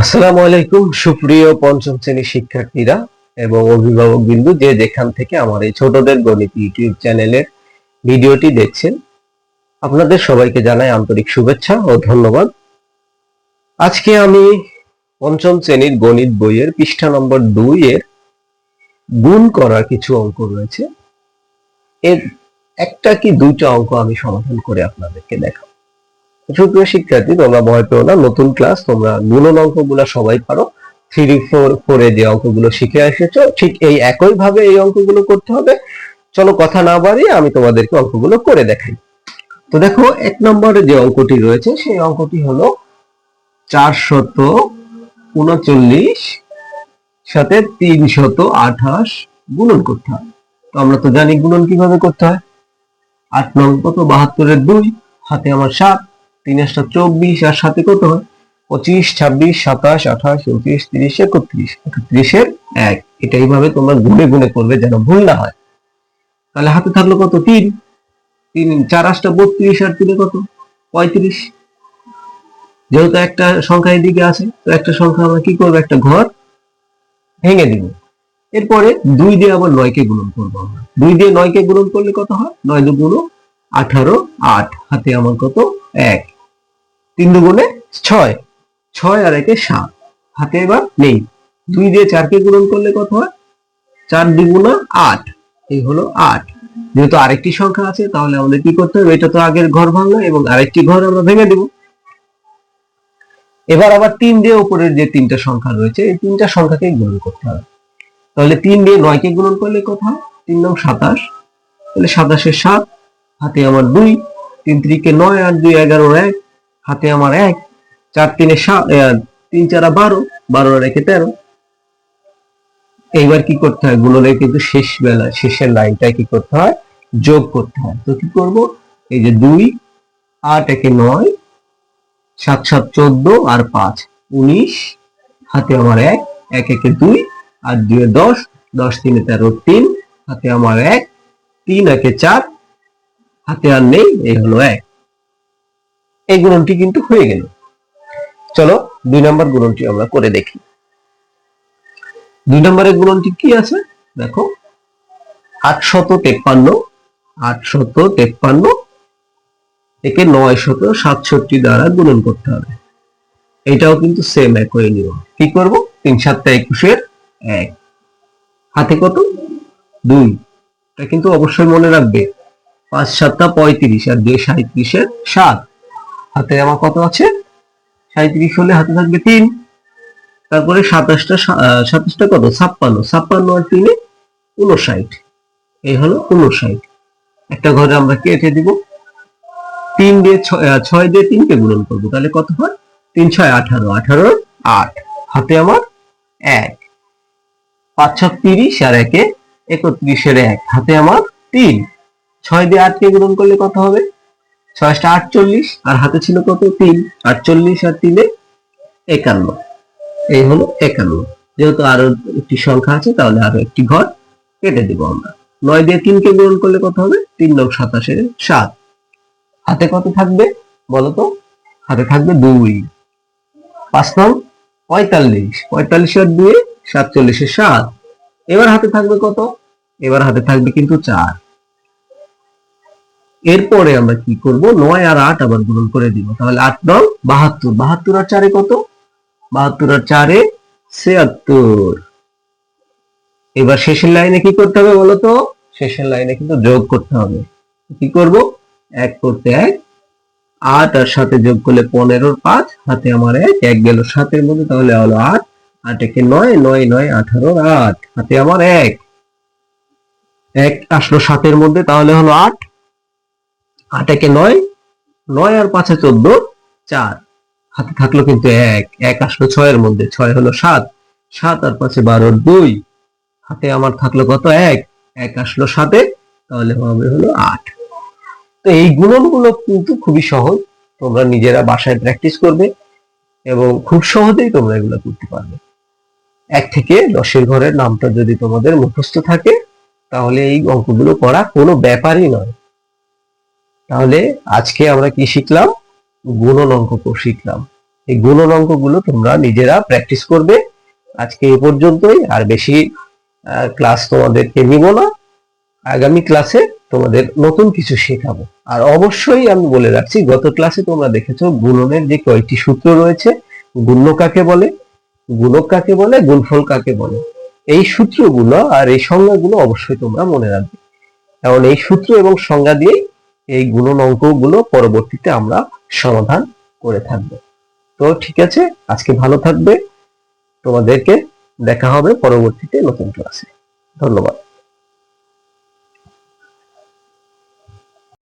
আসসালামু আলাইকুম, সুপ্রিয় পঞ্চম শ্রেণির শিক্ষার্থীরা এবং অভিভাবক বিন্দু যে যেখান থেকে আমার এই ছোটদের গণিত ইউটিউব চ্যানেলের ভিডিওটি দেখছেন, আপনাদের সবাইকে জানাই আন্তরিক শুভেচ্ছা ও ধন্যবাদ। আজকে আমি পঞ্চম শ্রেণির গণিত বইয়ের পৃষ্ঠা নম্বর দুই এর গুণ করার কিছু অঙ্ক রয়েছে। এর একটা কি দুইটা অঙ্ক আমি সমাধান করে আপনাদেরকে দেখাবো। সুপ্রিয় শিক্ষার্থী, তোমরা ভয় পেও না, নতুন ক্লাস তোমরা গুণন অঙ্কগুলো সবাই পারো। থ্রি ফোর ফোরে যে অঙ্কগুলো শিখে এসেছ, ঠিক এই একই ভাবে এই অঙ্কগুলো করতে হবে। চলো কথা না বাড়িয়ে আমি তোমাদেরকে অঙ্কগুলো করে দেখাই। তো দেখো, এক নম্বরে যে অঙ্কটি রয়েছে, সেই অঙ্কটি হলো চারশত উনচল্লিশ সাথে তিনশত আঠাশ গুণন করতে হয়। তো আমরা তো জানি গুণন কীভাবে করতে হয়। আট নং কত? বাহাত্তরের দুই, হাতে আমার সাত তিন আটটা চব্বিশ আর সাথে কত হয়? পঁচিশ, ছাব্বিশ, সাতাশ, আঠাশ, উনত্রিশ, তিরিশ, একত্রিশ। একত্রিশের এক। এটা এইভাবে তোমরা গুনে গুনে করবে যেন ভুল না হয়। তাহলে হাতে থাকল কত? তিন। তিন, চার আটটা বত্রিশ আর তিনে কত? পঁয়ত্রিশ। যেহেতু একটা সংখ্যা এদিকে আছে, তো একটা সংখ্যা আমরা কি করব? একটা ঘর ভেঙে দিব। এরপরে দুই দিয়ে আবার নয়কে গুণন করব আমরা। দুই দিয়ে নয়কে গুণন করলে কত হয়? নয় দুগুণ আঠারো আট। হাতে আমার কত? এক। তিন দুগুণে ছয়। ছয় আর একে সাত। হাতে এবার নেই। দুই দিয়ে চারকে গুণন করলে কত হয়? চার দ্বিগুণা আট। এই হলো আট। যেহেতু আরেকটি সংখ্যা আছে, তাহলে আমাদের কি করতে হবে? এটা তো আগের ঘর ভাঙলো এবং আরেকটি ঘর আমরা ভেঙে দেব। এবার আবার তিন দিয়ে উপরের যে তিনটা সংখ্যা রয়েছে, এই তিনটা সংখ্যাকে গুণন করতে হবে। তাহলে তিন দিয়ে নয়কে গুণন করলে কত তিন নং সাতাশ। তাহলে সাতাশের সাত, হাতে আমার দুই। তিন তিরিকে নয় আর দুই এগারোর এক। হাতে আমার এক, চার, তিনে তিন, চারা বারো বারো রেখে তেরো। এইবার কি করতে হয়? গুণনের কিন্তু শেষ বেলা, শেষের লাইনটায় কি করতে হয়? যোগ করতে হয়। তো কি করব? এই যে দুই, আট, একে নয়, সাত সাত, চোদ্দ আর পাঁচ, উনিশ। হাতে আমার এক এক, একে দুই আর দুই দশ দশ, তিনে তেরো, তিন। হাতে আমার এক, তিন, একে চার। হাতে আর নেই, এই হলো এক। এই গুণনটি কিন্তু হয়ে গেল। চলো দুই নম্বর গুণনটি আমরা করে দেখি। দুই নম্বরের গুণনটি কি আছে? দেখো, আটশত তেপ্পান্ন আটশত তেপ্পান্ন, একে নয় শত সাতষট্টি দ্বারা গুণন করতে হবে। এটাও কিন্তু সেম একই নিয়ম। কি করব? তিন সাতটা একুশের এক। হাতে কত? দুই। এটা কিন্তু অবশ্যই মনে রাখবে। পাঁচ সাতটা পঁয়ত্রিশ আর দুই সাঁত্রিশের সাত। হাতে আমার কত আছে? সাঁত্রিশ হলে হাতে থাকবে তিন। তারপরে সাতাশটা সাতাশটা কত? ছাপ্পান্ন। ছাপ্পান্ন আর তিনে উনষাট এই হলো উনষাট একটা ঘরে আমরা কেটে দিব। তিন দিয়ে ছয় ছয় দিয়ে তিনকে গুণন করব। তাহলে কত হয়? তিন, ছয়, আঠারো। আঠারো, আট। হাতে আমার এক। পাঁচ ছ তিরিশ আর একে একত্রিশের এক। হাতে আমার তিন। ছয় দিয়ে আটকে গুণন করলে কত হবে? ছয়টা আটচল্লিশ, আর হাতে ছিল কত? তিন। আটচল্লিশ আর তিনে একান্ন। এই হলো একান্ন। যেহেতু আরও একটি সংখ্যা আছে, তাহলে আরও একটি ঘর কেটে দিব আমরা। নয় দিয়ে তিনকে গুণন করলে কত হবে? তিন নং সাতাশের সাত। হাতে কত থাকবে বলতো হাতে থাকবে দুই। পাঁচ নং পঁয়তাল্লিশ। পঁয়তাল্লিশ আর দুই সাতচল্লিশের সাত। এবার হাতে থাকবে কত? এবার হাতে থাকবে কিন্তু চার। এরপরে আমরা কি করব? নয় আর আট আবার গুণন করে দিব। তাহলে আট নং বাহাত্তর। বাহাত্তর আর চারে কত? বাহাত্তর আর চারে ছিয়াত্তর। এবার শেষের লাইনে কি করতে হবে বলতো শেষের লাইনে কিন্তু যোগ করতে হবে। কি করব? এক করতে এক। আট আর সাথে যোগ করলে পনেরোর পাঁচ। হাতে আমার এক। এক গেল সাতের মধ্যে, তাহলে হলো আট। আট একে নয় নয় নয়, আঠারোর আট। হাতে আমার এক। এক আসলো সাতের মধ্যে, তাহলে হলো আট। আট একে নয় নয় আর পাঁচে চোদ্দ, চার। হাতে থাকল কিন্তু এক এক আসলো ছয়ের মধ্যে, ছয় হলো সাত সাত আর পাঁচে বারোর দুই। হাতে আমার থাকল কত এক এক আসলো সাতে, তাহলে হবে হলো আট। তো এই গুণনগুলো কিন্তু খুবই সহজ, তোমরা নিজেরা বাসায় প্র্যাকটিস করবে এবং খুব সহজেই তোমরা এগুলো করতে পারবে। এক থেকে দশের ঘরের নামটা যদি তোমাদের মুখস্থ থাকে, তাহলে এই অঙ্কগুলো করা কোনো ব্যাপারই নয়। তাহলে আজকে আমরা কি শিখলাম? গুণন অঙ্ক শিখলাম। এই গুণন অঙ্কগুলো তোমরা নিজেরা প্র্যাকটিস করবে। আজকে এ পর্যন্তই। আর বেশি ক্লাস তোমাদেরকে নিব না। আগামী ক্লাসে তোমাদের নতুন কিছু শেখাবো। আর অবশ্যই আমি বলে রাখছি, গত ক্লাসে তোমরা দেখেছ গুণনের যে কয়েকটি সূত্র রয়েছে, গুণ্য কাকে বলে, গুণক কাকে বলে, গুণফল কাকে বলে। এই সূত্রগুলো আর এই সংজ্ঞাগুলো অবশ্যই তোমরা মনে রাখবে। কারণ এই সূত্র এবং সংজ্ঞা দিয়েই এই গুণন অঙ্কগুলো পরবর্তীতে আমরা সমাধান করে থাকব। তো ঠিক আছে, আজকে ভালো থাকবে। তোমাদেরকে দেখা হবে পরবর্তীতে নতুন ক্লাসে। ধন্যবাদ।